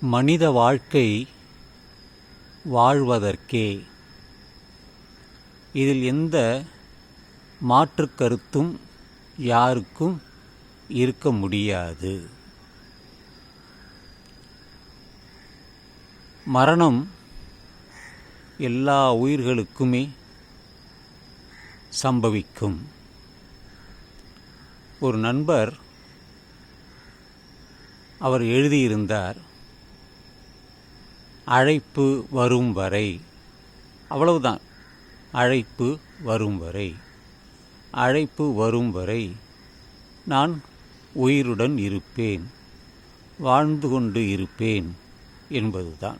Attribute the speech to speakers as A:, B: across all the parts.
A: மனித வாழ்க்கை வாழ்வதற்கே. இதில் எந்த மாற்று கருத்தும் யாருக்கும் இருக்க முடியாது. மரணம் எல்லா உயிர்களுக்குமே சம்பவிக்கும். ஒரு நண்பர் அவர் எழுதியிருந்தார் அழைப்பு வரும் வரை. அவ்வளவுதான். அழைப்பு வரும் வரை. அழைப்பு வரும் வரை நான் உயிருடன் இருப்பேன். வாழ்ந்து கொண்டு இருப்பேன் என்பதுதான்.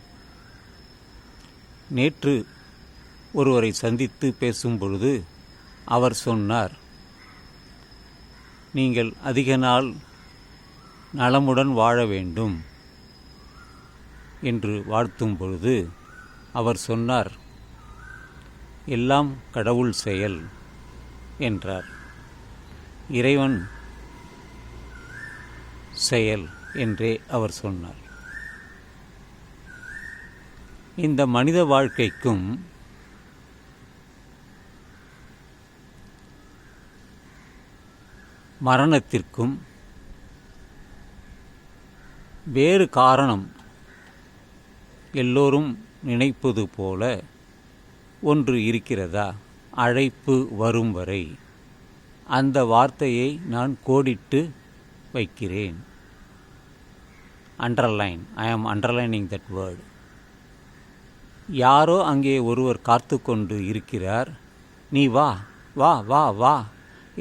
A: நேற்று ஒருவரை சந்தித்து பேசும்பொழுது அவர் சொன்னார் நீங்கள் அதிக நாள் நலமுடன் வாழ வேண்டும். என்று வாழ்த்தும் பொழுது அவர் சொன்னார் எல்லாம் கடவுள் செயல் என்றார். இறைவன் செயல் என்றே அவர் சொன்னார். இந்த மனித வாழ்க்கைக்கும் மரணத்திற்கும் வேறு காரணம் எல்லோரும் நினைப்பது போல ஒன்று இருக்கிறதா? அழைப்பு வரும் வரை. அந்த வார்த்தையை நான் கோடிட்டு வைக்கிறேன். அண்டர்லைன் ஐ ஆம் அண்டர்லைனிங் தட் வேர்டு யாரோ அங்கே ஒருவர் காத்து கொண்டு இருக்கிறார். நீ வா வா வா வா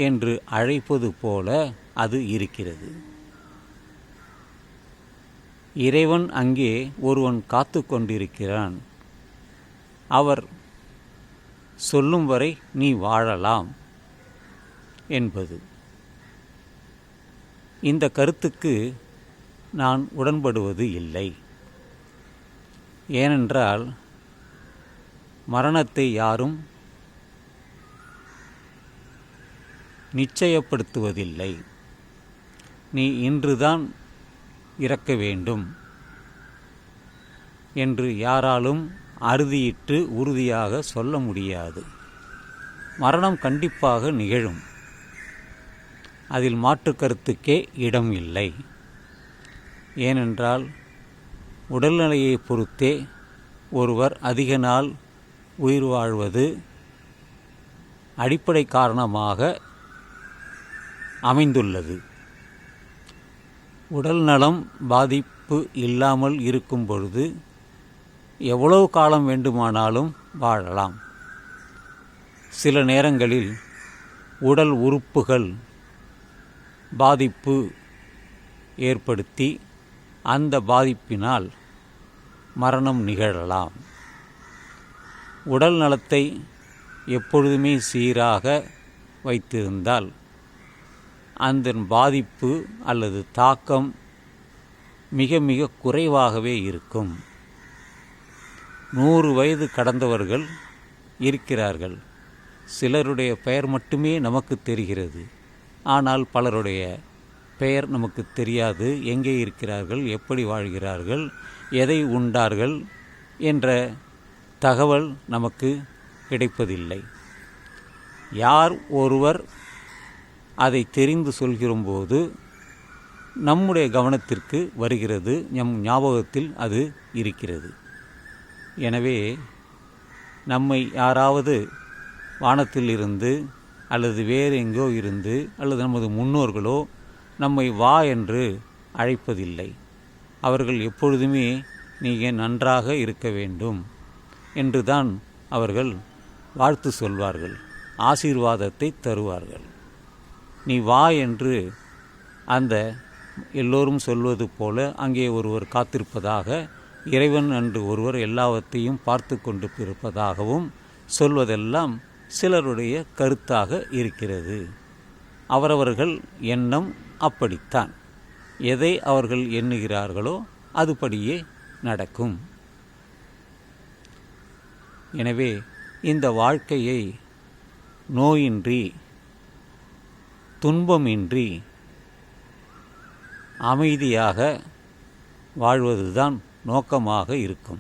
A: என்று அழைப்பது போல அது இருக்கிறது. இறைவன் அங்கே ஒருவன் காத்து கொண்டிருக்கிறான். அவர் சொல்லும் வரை நீ வாழலாம் என்பது. இந்த கருத்துக்கு நான் உடன்படுவது இல்லை. ஏனென்றால் மரணத்தை யாரும் நிச்சயப்படுத்துவதில்லை. நீ இன்றுதான் இறக்க வேண்டும் என்று யாராலும் அறுதியிட்டு உறுதியாக சொல்ல முடியாது. மரணம் கண்டிப்பாக நிகழும். அதில் மாற்று கருத்துக்கே இடம் இல்லை. ஏனென்றால் உடல்நிலையை பொறுத்தே ஒருவர் அதிக நாள் உயிர் வாழ்வது அடிப்படை காரணமாக அமைந்துள்ளது. உடல் நலம் பாதிப்பு இல்லாமல் இருக்கும் பொழுது எவ்வளவு காலம் வேண்டுமானாலும் வாழலாம். சில நேரங்களில் உடல் உறுப்புகள் பாதிப்பு ஏற்படுத்தி அந்த பாதிப்பினால் மரணம் நிகழலாம். உடல் நலத்தை எப்பொழுதுமே சீராக வைத்திருந்தால் அந்த பாதிப்பு அல்லது தாக்கம் மிக மிக குறைவாகவே இருக்கும். நூறு வயது கடந்தவர்கள் இருக்கிறார்கள். சிலருடைய பெயர் மட்டுமே நமக்கு தெரிகிறது. ஆனால் பலருடைய பெயர் நமக்கு தெரியாது. எங்கே இருக்கிறார்கள்? எப்படி வாழ்கிறார்கள்? எதை உண்டார்கள்? என்ற தகவல் நமக்கு கிடைப்பதில்லை. யார் ஒருவர் அதை தெரிந்து சொல்கிறபோது நம்முடைய கவனத்திற்கு வருகிறது நம் ஞாபகத்தில் அது இருக்கிறது. எனவே நம்மை யாராவது வானத்தில் இருந்து அல்லது வேறு எங்கோ இருந்து அல்லது நமது முன்னோர்களோ நம்மை வா என்று அழைப்பதில்லை. அவர்கள் எப்பொழுதுமே நீங்கள் நன்றாக இருக்க வேண்டும் என்று தான் அவர்கள் வாழ்த்து சொல்வார்கள் ஆசீர்வாதத்தை தருவார்கள். நீ வா என்று அந்த எல்லோரும் சொல்வது போல அங்கே ஒருவர் காத்திருப்பதாக இறைவன் என்று ஒருவர் எல்லாவற்றையும் பார்த்து கொண்டு இருப்பதாகவும் சொல்வதெல்லாம் சிலருடைய கருத்தாக இருக்கிறது. அவரவர்கள் எண்ணம் அப்படித்தான். எதை அவர்கள் எண்ணுகிறார்களோ அதுபடியே நடக்கும். எனவே இந்த வாழ்க்கையை நோயின்றி துன்பமின்றி அமைதியாக வாழ்வதுதான் நோக்கமாக இருக்கும்.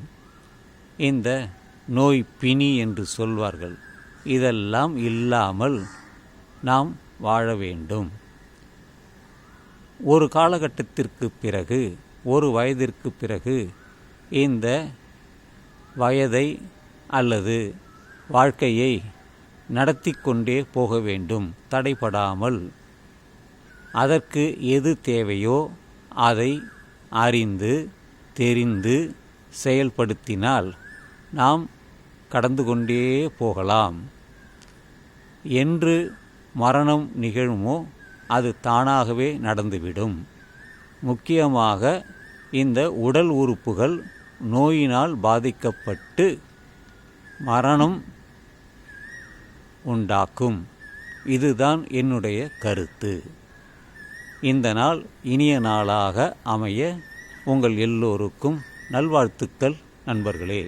A: இந்த நோய் பிணி என்று சொல்வார்கள். இதெல்லாம் இல்லாமல் நாம் வாழ வேண்டும். ஒரு காலகட்டத்திற்கு பிறகு ஒரு வயதிற்கு பிறகு இந்த வயதை அல்லது வாழ்க்கையை நடத்தி கொண்டே போக வேண்டும். தடைபடாமல். அதற்கு எது தேவையோ அதை அறிந்து தெரிந்து செயல்படுத்தினால் நாம் கடந்து கொண்டே போகலாம். என்று மரணம் நிகழுமோ அது தானாகவே நடந்துவிடும். முக்கியமாக இந்த உடல் உறுப்புகள் நோயினால் பாதிக்கப்பட்டு மரணம் உண்டாக்கும். இதுதான் என்னுடைய கருத்து. இந்த நாள் இனிய நாளாக அமைய உங்கள் எல்லோருக்கும் நல்வாழ்த்துக்கள் நண்பர்களே.